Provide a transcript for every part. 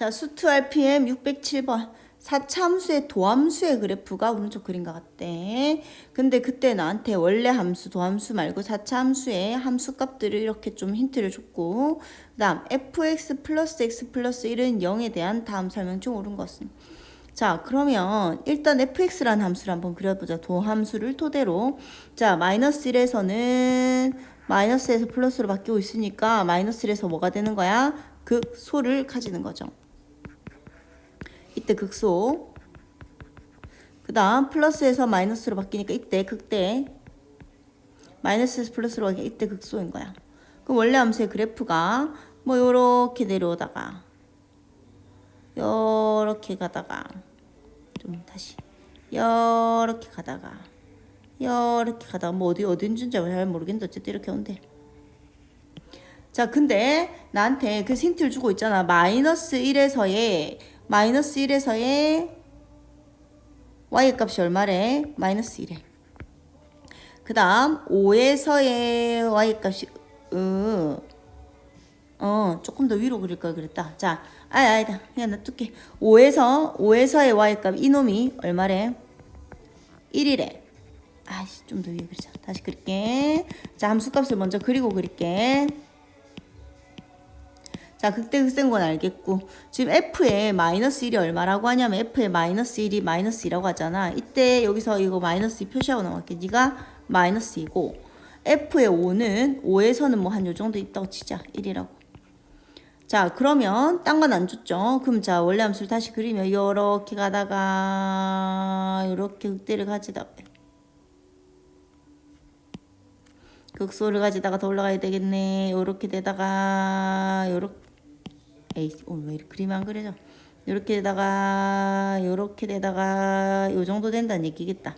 자, 수트 RPM 607번. 4차 함수의 도함수의 그래프가 오른쪽 그림과 같대. 근데 그때 나한테 원래 함수, 도함수 말고 4차 함수의 함수 값들을 이렇게 좀 힌트를 줬고, 그 다음 fx 플러스 x 플러스 1은 0에 대한 다음 설명 중 옳은 것은. 자, 그러면 일단 fx라는 함수를 한번 그려보자. 도함수를 토대로. 자, 마이너스 1에서는 마이너스에서 플러스로 바뀌고 있으니까 마이너스 1에서 뭐가 되는 거야? 극소를 가지는 거죠. 이때 극소. 그 다음 플러스에서 마이너스로 바뀌니까 이때 극대. 마이너스에서 플러스로 바뀌니까 이때 극소인 거야. 그럼 원래 함수의 그래프가 뭐 요렇게 내려오다가 요렇게 가다가 좀 다시 요렇게 가다가 요렇게 가다가 뭐 어디 어딘지 잘 모르겠는데 어쨌든 이렇게 온대. 자, 근데 나한테 그 힌트를 주고 있잖아. 마이너스 1에서의 마이너스 1에서의 y 값이 얼마래? 마이너스 1에. 그 다음 5에서의 y 값이 으, 어 조금 더 위로 그릴 걸 그랬다. 자, 아니 아니다. 그냥 놔둘게. 5에서 5에서의 y 값 이놈이 얼마래? 1이래. 아이씨 좀 더 위에 그리자. 다시 그릴게. 자, 함수값을 먼저 그리고 그릴게. 자, 극대 극센 건 알겠고 지금 f의 마이너스 1이 얼마라고 하냐면 f의 마이너스 1이 마이너스 2라고 하잖아. 이때 여기서 이거 마이너스 2 표시하고 나갈게. 네가 마이너스 2고 f의 5는 5에서는 뭐 한 요 정도 있다고 치자. 1이라고. 자, 그러면 딴 건 안 줬죠. 그럼 자, 원래 함수를 다시 그리면 요렇게 가다가 요렇게 극대를 가지다가 극소를 가지다가 더 올라가야 되겠네. 요렇게 되다가 요렇게 에이 오늘 왜 이렇게 그림 안 그려져? 요렇게 되다가 요렇게 되다가 요 정도 된다는 얘기겠다.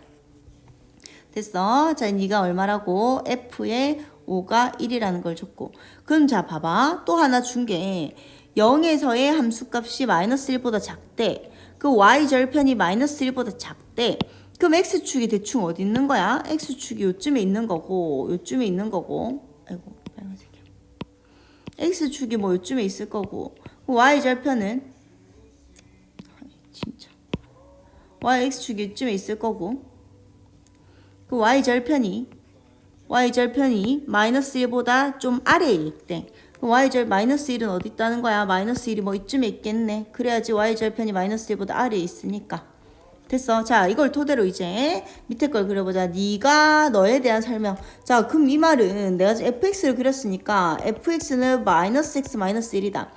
됐어. 자, 네가 얼마라고 f의 5가 1이라는 걸 줬고. 그럼 자, 봐봐. 또 하나 준 게 0에서의 함수값이 마이너스 1보다 작대. 그 y 절편이 마이너스 1보다 작대. 그럼 x축이 대충 어디 있는 거야? x축이 요쯤에 있는 거고 요쯤에 있는 거고. 아이고, 빨간색이야. x축이 뭐 요쯤에 있을 거고. Y 절편은 진짜. y x축이 요쯤에 있을 거고. 그 y 절편이 y 절편이 마이너스 1보다 좀 아래에 있대. 그럼 y 절 마이너스 1은 어디 있다는 거야? 마이너스 1이 뭐 이쯤에 있겠네. 그래야지 y 절편이 마이너스 1보다 아래에 있으니까. 됐어. 자, 이걸 토대로 이제 밑에 걸 그려보자. 네가 너에 대한 설명. 자, 그럼 이 말은 내가 fx를 그렸으니까 fx는 마이너스 x 마이너스 1이다.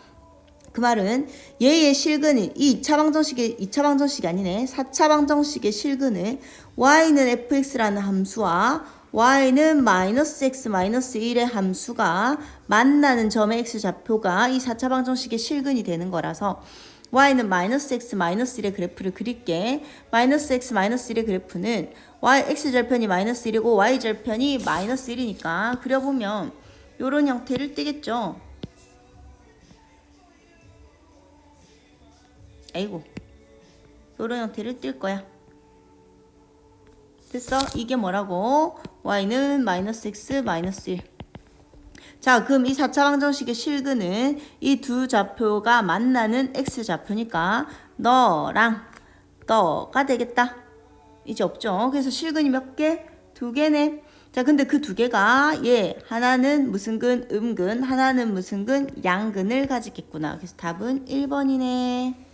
그 말은 얘의 실근이 이 2차 방정식의 2차 방정식이 아니네. 4차 방정식의 실근은 y는 fx라는 함수와 y는 마이너스 x 마이너스 1의 함수가 만나는 점의 x 좌표가 이 4차 방정식의 실근이 되는 거라서 y는 마이너스 x 마이너스 1의 그래프를 그릴게. 마이너스 x 마이너스 1의 그래프는 y x 절편이 마이너스 1이고 y 절편이 마이너스 1이니까 그려보면 요런 형태를 띠겠죠. 아이고 요런 형태를 뜰 거야. 됐어? 이게 뭐라고? y는 마이너스 x 마이너스 1. 자, 그럼 이 4차 방정식의 실근은 이 두 좌표가 만나는 x 좌표니까 너랑 너가 되겠다. 이제 없죠. 그래서 실근이 몇 개? 두 개네. 자, 근데 그 두 개가 예, 하나는 무슨 근? 음근, 하나는 무슨 근? 양근을 가지겠구나. 그래서 답은 1번이네.